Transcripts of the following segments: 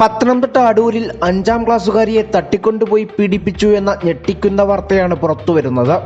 പത്തനംതിട്ട അടൂരിൽ അഞ്ചാം ക്ലാസ്സുകാരിയെ തട്ടിക്കൊണ്ടുപോയി പീഡിപ്പിച്ചു എന്ന ഞെട്ടിക്കുന്ന വാർത്തയാണ് പുറത്തുവരുന്നത്.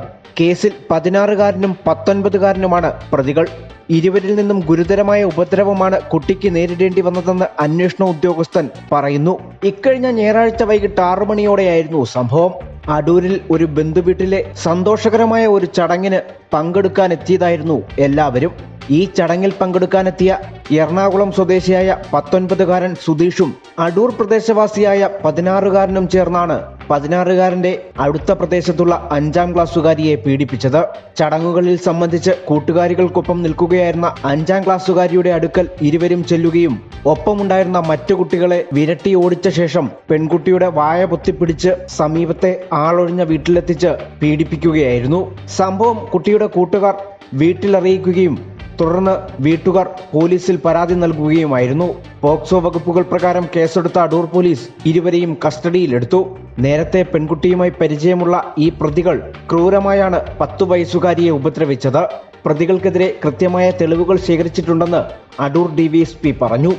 കേസിൽ പതിനാറുകാരനും പത്തൊൻപതുകാരനുമാണ് പ്രതികൾ. ഇരുവരിൽ നിന്നും ഗുരുതരമായ ഉപദ്രവമാണ് കുട്ടിക്ക് നേരിടേണ്ടി വന്നതെന്ന് അന്വേഷണ ഉദ്യോഗസ്ഥൻ പറയുന്നു. ഇക്കഴിഞ്ഞ ഞായറാഴ്ച വൈകിട്ട് ആറു മണിയോടെയായിരുന്നു സംഭവം. അടൂരിൽ ഒരു ബന്ധുവീട്ടിലെ സന്തോഷകരമായ ഒരു ചടങ്ങിന് പങ്കെടുക്കാനെത്തിയതായിരുന്നു എല്ലാവരും. ഈ ചടങ്ങിൽ പങ്കെടുക്കാനെത്തിയ എറണാകുളം സ്വദേശിയായ പത്തൊൻപതുകാരൻ സുധീഷും അടൂർ പ്രദേശവാസിയായ പതിനാറുകാരനും ചേർന്നാണ് പതിനാറുകാരന്റെ അടുത്ത പ്രദേശത്തുള്ള അഞ്ചാം ക്ലാസ്സുകാരിയെ പീഡിപ്പിച്ചത്. ചടങ്ങുകളിൽ സംബന്ധിച്ച് കൂട്ടുകാരികൾക്കൊപ്പം നിൽക്കുകയായിരുന്ന അഞ്ചാം ക്ലാസ്സുകാരിയുടെ അടുക്കൽ ഇരുവരും ചെല്ലുകയും ഒപ്പമുണ്ടായിരുന്ന മറ്റു കുട്ടികളെ വിരട്ടി ഓടിച്ച ശേഷം പെൺകുട്ടിയുടെ വായ പൊത്തിപ്പിടിച്ച് സമീപത്തെ ആളൊഴിഞ്ഞ വീട്ടിലെത്തിച്ച് പീഡിപ്പിക്കുകയായിരുന്നു. സംഭവം കുട്ടിയുടെ കൂട്ടുകാർ വീട്ടിലറിയിക്കുകയും തുടർന്ന് വീട്ടുകാർ പോലീസിൽ പരാതി നൽകുകയുമായിരുന്നു. പോക്സോ വകുപ്പുകൾ പ്രകാരം കേസെടുത്ത അടൂർ പോലീസ് ഇരുവരെയും കസ്റ്റഡിയിലെടുത്തു. നേരത്തെ പെൺകുട്ടിയുമായി പരിചയമുള്ള ഈ പ്രതികൾ ക്രൂരമായാണ് പത്തു വയസ്സുകാരിയെ ഉപദ്രവിച്ചത്. പ്രതികൾക്കെതിരെ കൃത്യമായ തെളിവുകൾ ശേഖരിച്ചിട്ടുണ്ടെന്ന് അടൂർ ഡിവിഎസ്പി പറഞ്ഞു.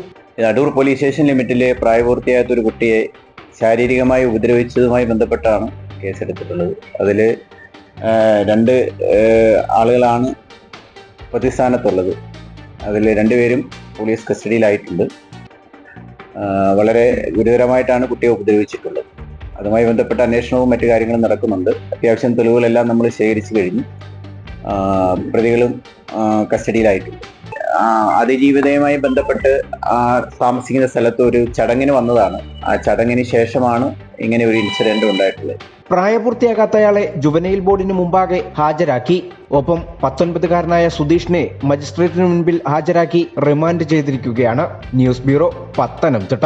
അടൂർ പോലീസ് സ്റ്റേഷൻ ലിമിറ്റിലെ പ്രായപൂർത്തിയായ ഒരു കുട്ടിയെ ശാരീരികമായി ഉപദ്രവിച്ചതുമായി ബന്ധപ്പെട്ടാണ് കേസെടുത്തിട്ടുള്ളത്. അതിൽ രണ്ട് ആളുകളാണ് പ്രതിസ്ഥാനത്തുള്ളത്. അതിൽ രണ്ടുപേരും പോലീസ് കസ്റ്റഡിയിലായിട്ടുണ്ട്. വളരെ ഗുരുതരമായിട്ടാണ് കുട്ടിയെ ഉപദ്രവിച്ചിട്ടുള്ളത്. അതുമായി ബന്ധപ്പെട്ട അന്വേഷണവും മറ്റു കാര്യങ്ങളും നടക്കുന്നുണ്ട്. അത്യാവശ്യം തെളിവുകളെല്ലാം നമ്മൾ ശേഖരിച്ചു കഴിഞ്ഞു. പ്രതികളും കസ്റ്റഡിയിലായിട്ടുണ്ട്. അതിജീവിതയുമായി ബന്ധപ്പെട്ട് ആ താമസിക്കുന്ന സ്ഥലത്ത് ഒരു ചടങ്ങിന് വന്നതാണ്. ആ ചടങ്ങിന് ശേഷമാണ് ഇങ്ങനെ ഒരു ഇൻസിഡന്റ് ഉണ്ടായിട്ടുള്ളത്. പ്രായപൂർത്തിയാകാത്തയാളെ ജുവനൈൽ ബോർഡിന് മുമ്പാകെ ഹാജരാക്കി. ഒപ്പം പത്തൊൻപതുകാരനായ സുധീഷിനെ മജിസ്ട്രേറ്റിന് മുൻപിൽ ഹാജരാക്കി റിമാൻഡ് ചെയ്തിരിക്കുകയാണ്. News bureau Pathanamthitta.